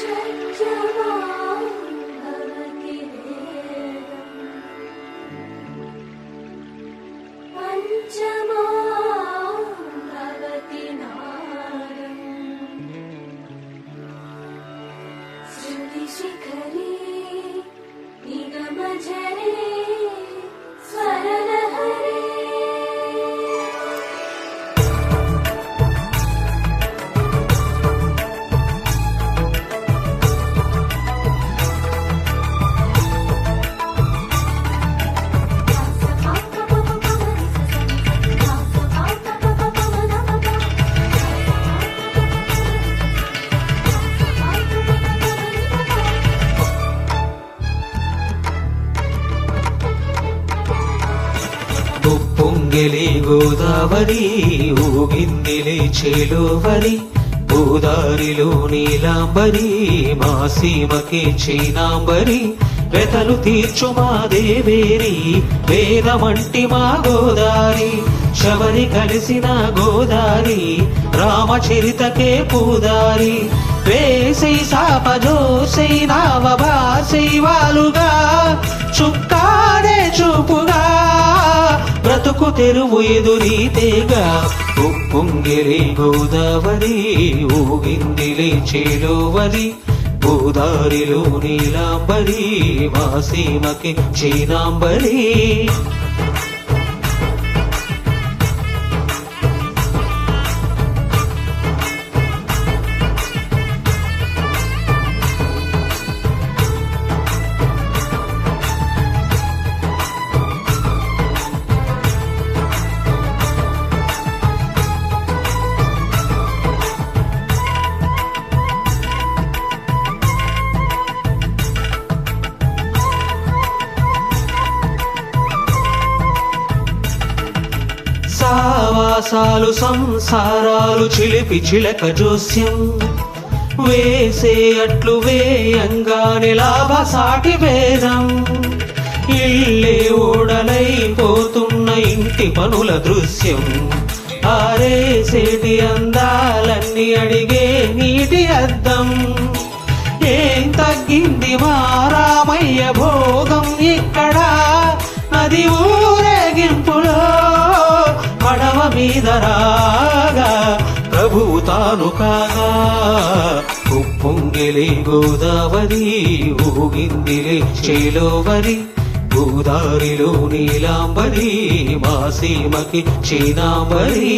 change your own. ఉప్పొంగెలి Godavari ఊగిందిలే చేలోవరి గోదారిలో Neelambari మా సీమకి చీనాంబరి వెతలు తీర్చు మా దేవేరి వేదమంటి మా గోదారి శబరి కలిసిన గోదారి రామచరితకే పూదారి వేసై సాపజోసై నావభాసై వాలుగా చుక్కాడే బ్రతుకు తెరువు ఎదురీతేగా ఉప్పొంగిరి గోదావరి ఊగిందిలే చేలోవరి గోదారిలో నీలాంబరి మా సీమకి చీనాంబరి. సావాసాలు సంసారాలు చిలిపి చిలక జోస్యం. వేసే అట్లు వేయంగానే లాభ సాటి వేదం ఇల్లే ఓడలైపోతున్న ఇంటి పనుల దృశ్యం. ఆరేసేటి అందాలన్నీ అడిగే నీటి అద్దం. ఏం తగ్గింది మారామయ్య భోగం? ఇక్కడ నది ఊ కాగా ప్రభువు తాను కాగా. ఉప్పొంగిలి గోదావరి ఊగిందిలే చేలోవరి గోదారిలో నీలాంబరి మా సీమకి చీనాంబరి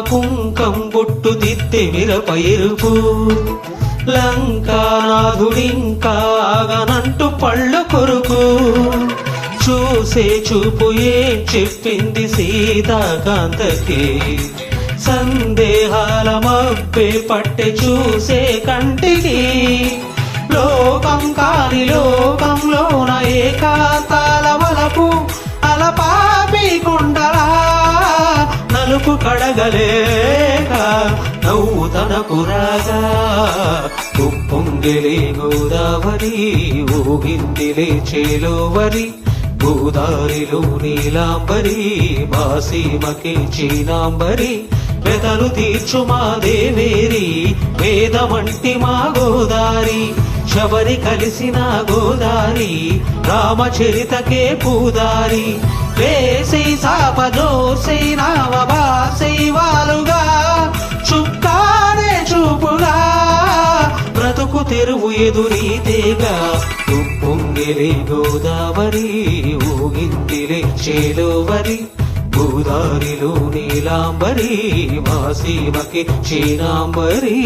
కుంకం బొట్టు దిత్తె మిరప ఎరుపు. లంకానాథుడింకాగనంటూ పళ్ళు కొరుకు. చూసే చూపు ఏం చెప్పింది సీతాకాంతకి. సందేహాల మబ్బే పట్టె చూసే కంటికి. లో కడగలేక నవ్వు తనకు రాగా ఉప్పొంగిలి గోదావరి ఊగిందిలే చేలోవరి గోదారిలో నీలాంబరి మాసీమకి చీనాంబరి వెతలు తీర్చు మా దేవేరి వేదమంటి మా గోదారి శబరి కలిసిన గోదారి రామచరితకే పూదారి. వేసై సాపజోసై నావబాసై వాలుగా చుక్కానే చూపుగా బ్రతుకు తెరువు ఎదురీతేగా ఉప్పొంగిలి గోదావరి ఊగిందిలే చేలోవరి గోదారిలో నీలాంబరి మా సీమకి చీనాంబరి